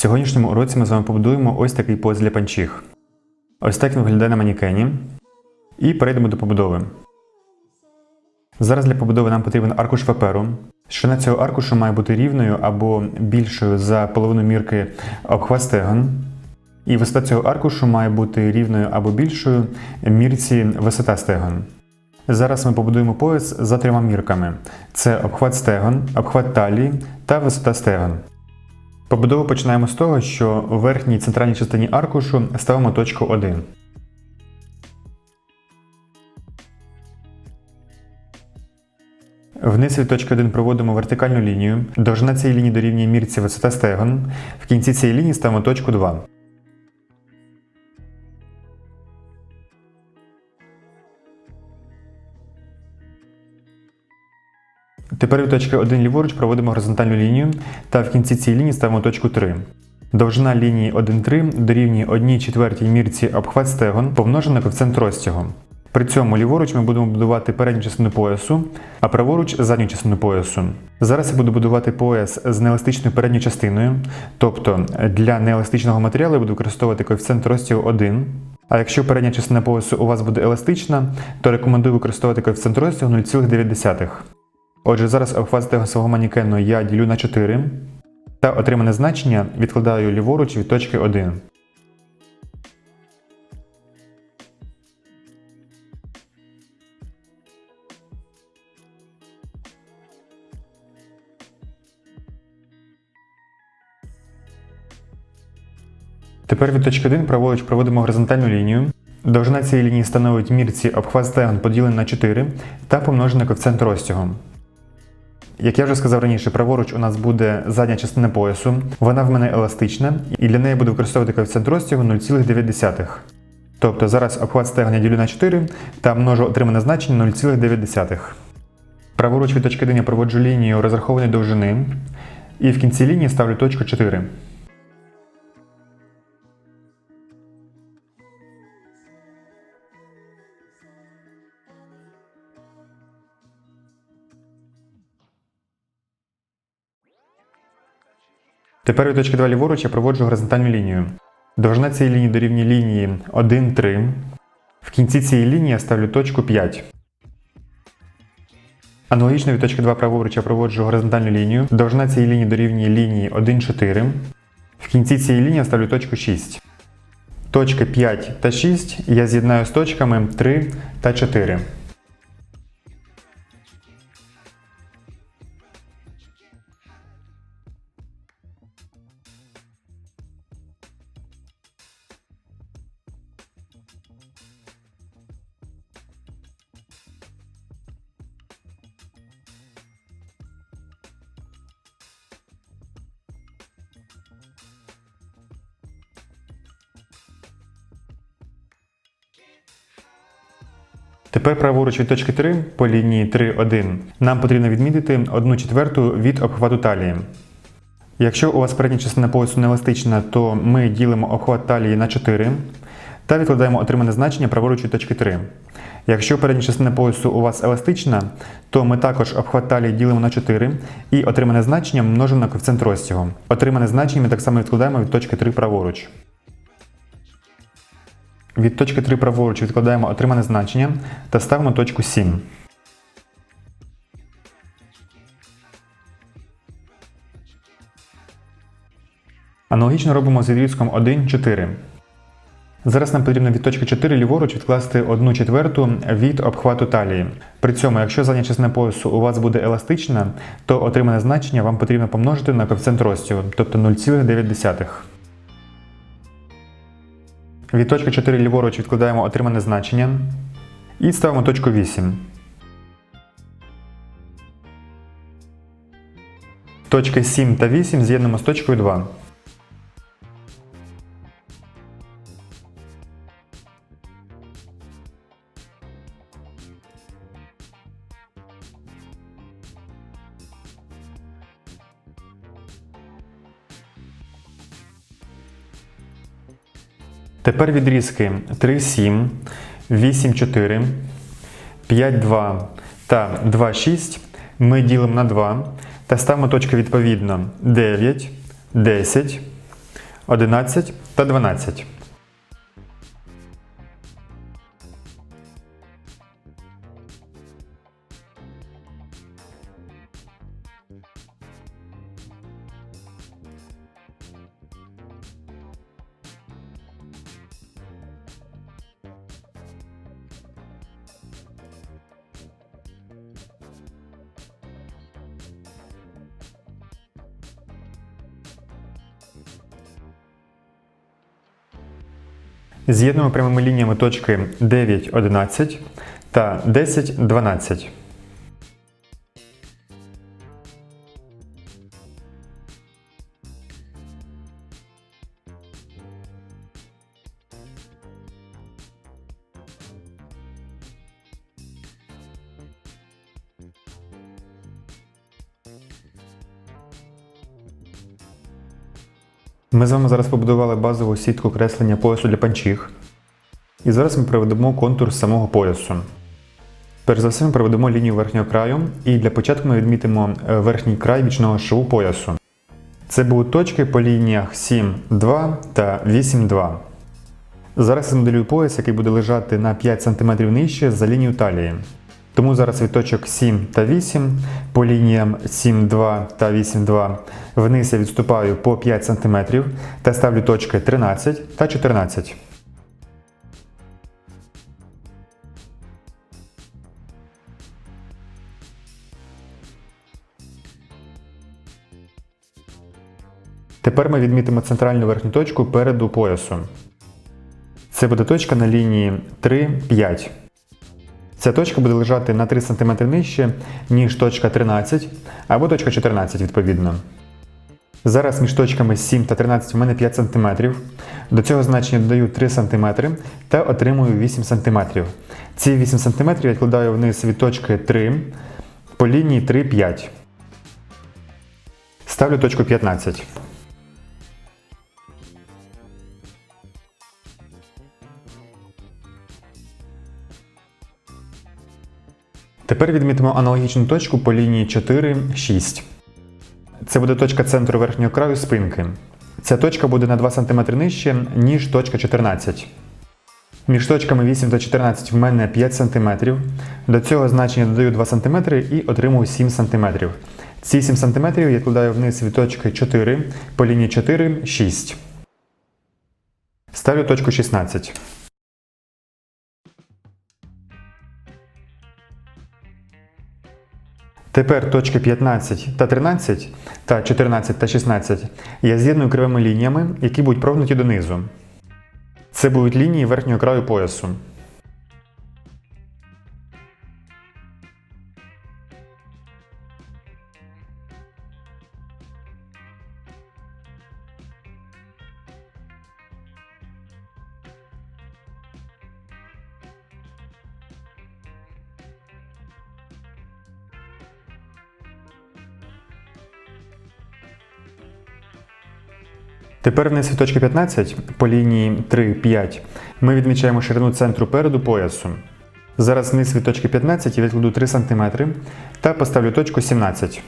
сьогоднішньому уроці ми з вами побудуємо ось такий пояс для панчіх. Ось так він виглядає на манікені. І перейдемо до побудови. Зараз для побудови нам потрібен аркуш паперу. Ширина цього аркушу має бути рівною або більшою за половину мірки обхват стегон. І висота цього аркушу має бути рівною або більшою мірці висота стегон. Зараз ми побудуємо пояс за трьома мірками: це обхват стегон, обхват талії та висота стегон. Побудову починаємо з того, що у верхній центральній частині аркушу ставимо точку 1. Вниз від точки 1 проводимо вертикальну лінію. Довжина цієї лінії дорівнює мірці висота стегон. В кінці цієї лінії ставимо точку 2. Тепер від точки 1 ліворуч проводимо горизонтальну лінію та в кінці цієї лінії ставимо точку 3. Довжина лінії 1,3 дорівнює 1 четвертій мірці обхват стегон помножено на коефіцієнт розтягу. При цьому ліворуч ми будемо будувати передню частину поясу, а праворуч задню частину поясу. Зараз я буду будувати пояс з нееластичною передньою частиною, тобто для нееластичного матеріалу я буду використовувати коефіцієнт розтягу 1. А якщо передня частина поясу у вас буде еластична, то рекомендую використовувати коефіцієнт розтягу 0,9. Отже, зараз обхват свого манікену я ділю на 4 та отримане значення відкладаю ліворуч від точки 1. Тепер від точки 1 праворуч проводимо горизонтальну лінію. Довжина цієї лінії становить мірці обхват стегон поділений на 4 та помножений коефіцієнт розтягу. Як я вже сказав раніше, праворуч у нас буде задня частина поясу. Вона в мене еластична, і для неї буду використовувати коефіцієнт розтягу 0,9. Тобто зараз обхват стегна ділю на 4 та множу отримане значення 0,9. Праворуч від точки 1 я проводжу лінію розрахованої довжини, і в кінці лінії ставлю точку 4. Тепер від точки 2 ліворуч я проводжу горизонтальну лінію. Довжина цієї лінії дорівнює лінії 1, 3. В кінці цієї лінії я ставлю точку 5. Аналогічно від точки 2 праворуч я проводжу горизонтальну лінію. Довжина цієї лінії дорівнює лінії 1, 4. В кінці цієї лінії я ставлю точку 6. Точки 5 та 6 я з'єднаю з точками 3 та 4. Тепер праворуч від точки 3 по лінії 3,1 нам потрібно відмітити 1 четверту від обхвату талії. Якщо у вас передня частина поясу не еластична, то ми ділимо обхват талії на 4 та відкладаємо отримане значення праворуч від точки 3. Якщо передня частина поясу у вас еластична, то ми також обхват талії ділимо на 4 і отримане значення множимо на коефіцієнт розтягу. Отримане значення ми так само відкладаємо від точки 3 праворуч. Від точки 3 праворуч відкладаємо отримане значення та ставимо точку 7. Аналогічно робимо з відрізком 1, 4. Зараз нам потрібно від точки 4 ліворуч відкласти 1 четверту від обхвату талії. При цьому, якщо задня частина поясу у вас буде еластична, то отримане значення вам потрібно помножити на коефіцієнт розтягу, тобто 0,9. Від точки 4 ліворуч відкладаємо отримане значення і ставимо точку 8. Точки 7 та 8 з'єднуємо з точкою 2. Тепер відрізки. 3, 7, 8, 4, 5, 2 та 2, 6 ми ділимо на 2 та ставимо точки відповідно. 9, 10, 11 та 12. З'єднуємо прямими лініями точки 9, 11 та 10, 12. Ми з вами зараз побудували базову сітку креслення поясу для панчіх. І зараз ми проведемо контур самого поясу. Перш за все, ми проведемо лінію верхнього краю, і для початку ми відмітимо е, верхній край бічного шву поясу. Це будуть точки по лініях 7, 2 та 8, 2. Зараз я змоделюю пояс, який буде лежати на 5 см нижче за лінію талії. Тому зараз від точок 7 та 8 по лініям 7, 2 та 8, 2 вниз я відступаю по 5 см та ставлю точки 13 та 14. Тепер ми відмітимо центральну верхню точку переду поясу. Це буде точка на лінії 3-5. Ця точка буде лежати на 3 см нижче, ніж точка 13 або точка 14 відповідно. Зараз між точками 7 та 13 у мене 5 см. До цього значення додаю 3 см та отримую 8 см. Ці 8 см я відкладаю вниз від точки 3 по лінії 3-5. Ставлю точку 15. Тепер відмітимо аналогічну точку по лінії 4, 6. Це буде точка центру верхнього краю спинки. Ця точка буде на 2 см нижче, ніж точка 14. Між точками 8 та 14 в мене 5 см. До цього значення додаю 2 см і отримую 7 см. Ці 7 см я вкладаю вниз від точки 4 по лінії 4, 6. Ставлю точку 16. Тепер точки 15 та 13 та 14 та 16 я з'єдную кривими лініями, які будуть прогнуті донизу. Це будуть лінії верхнього краю поясу. Тепер вниз від 15 по лінії 3-5 ми відмічаємо ширину центру переду поясу. Зараз вниз від точки 15 я відкладу 3 см та поставлю точку 17.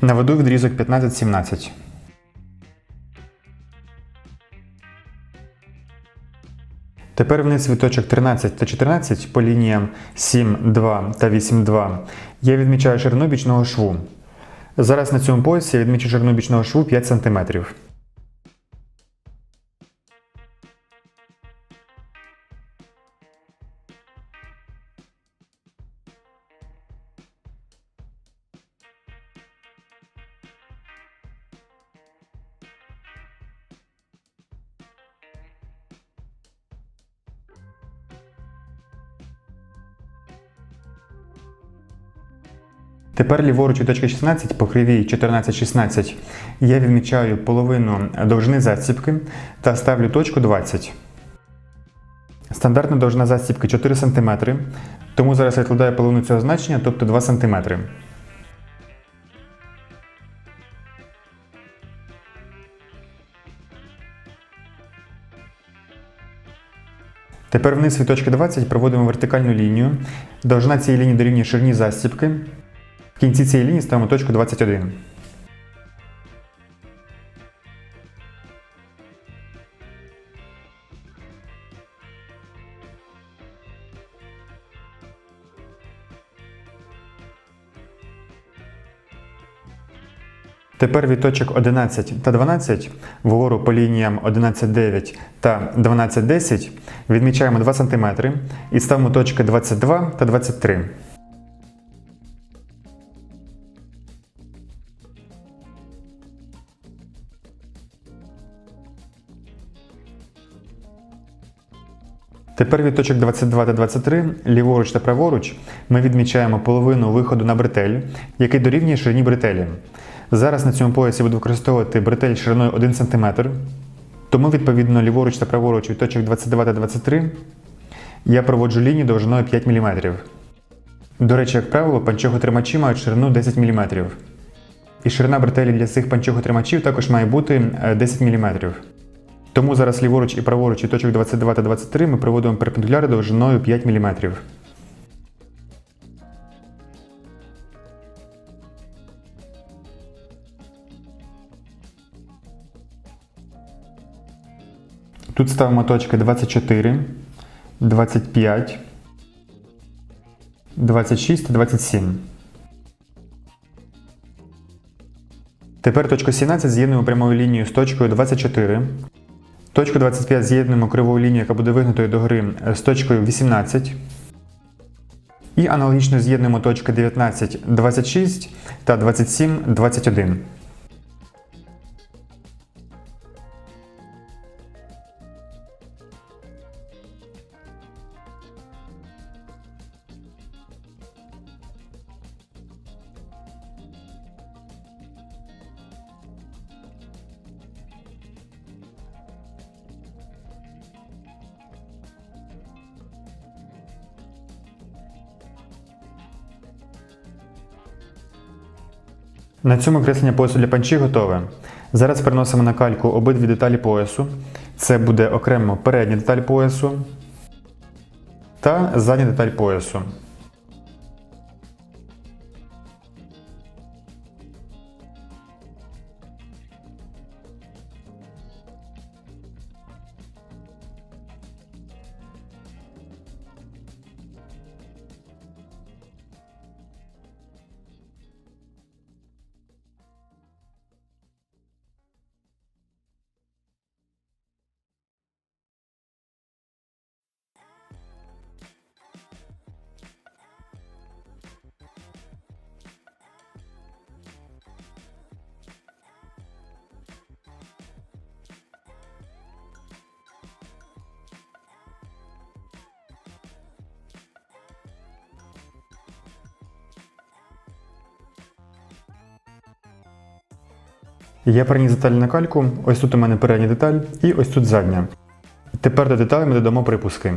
Наведу відрізок 15-17. Тепер вниз від точок 13 та 14 по лініям 7, 2 та 8, 2 я відмічаю ширину бічного шву. Зараз на цьому поясі я відмічу ширину бічного шву 5 см. Тепер ліворуч від точки 16 по кривій 14-16 я відмічаю половину довжини застібки та ставлю точку 20. Стандартна довжина застібки 4 см, тому зараз я відкладаю половину цього значення, тобто 2 см. Тепер вниз від точки 20 проводимо вертикальну лінію Довжина цієї лінії дорівнює ширині застібки. В кінці цієї лінії ставимо точку 21. Тепер від точок 11 та 12 вгору по лініям 11,9 та 12,10 відмічаємо 2 см і ставимо точки 22 та 23. Тепер від точок 22 та 23 ліворуч та праворуч ми відмічаємо половину виходу на бретель, який дорівнює ширині бретелі. Зараз на цьому поясі буду використовувати бретель шириною 1 см, тому відповідно ліворуч та праворуч від точок 22 та 23 я проводжу лінію довжиною 5 мм. До речі, як правило, панчохотримачі мають ширину 10 мм. І ширина бретелі для цих панчохотримачів також має бути е, 10 мм. Тому зараз ліворуч і праворуч від точок 22 та 23 ми проводимо перпендикуляри довжиною 5 мм. Тут ставимо точки 24, 25, 26 та 27. Тепер точку 17 з'єднуємо прямою лінією з точкою 24. Точку 25 з'єднуємо кривою лінією, яка буде вигнутою догори з точкою 18. І аналогічно з'єднуємо точки 19, 26 та 27, 21. На цьому креслення поясу для панчі готове. Зараз переносимо на кальку обидві деталі поясу. Це буде окремо передня деталь поясу та задня деталь поясу. Я переніс деталь на кальку, ось тут у мене передня деталь і ось тут задня. Тепер до деталей ми додамо припуски.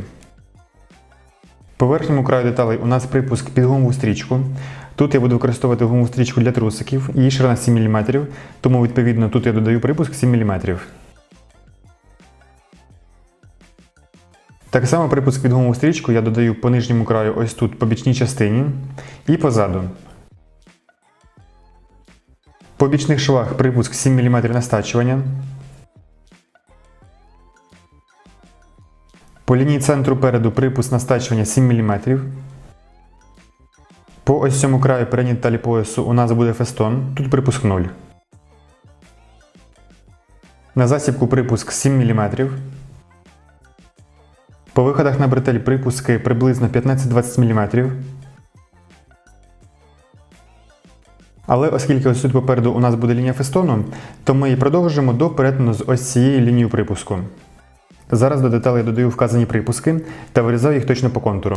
По верхньому краю деталей у нас припуск під гумову стрічку. Тут я буду використовувати гумову стрічку для трусиків, її ширина 7 мм, тому відповідно тут я додаю припуск 7 мм. Так само припуск під гумову стрічку я додаю по нижньому краю ось тут по бічній частині і позаду. По бічних швах припуск 7 мм на стачування. По лінії центру переду припуск на стачування 7 мм. По ось цьому краю передній деталі поясу у нас буде фестон, тут припуск 0. На засібку припуск 7 мм. По виходах на бретель припуски приблизно 15-20 мм. Але оскільки ось тут попереду у нас буде лінія фестону, то ми її продовжимо до перетину з ось цією лінією припуску. Зараз до деталей додаю вказані припуски та вирізаю їх точно по контуру.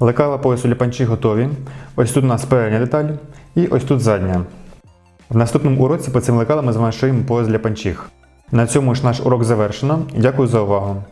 Лекала поясу для панчі готові. Ось тут у нас передня деталь і ось тут задня. В наступному уроці по цим лекалам ми з вами шиємо пояс для панчіх. На цьому ж наш урок завершено. Дякую за увагу.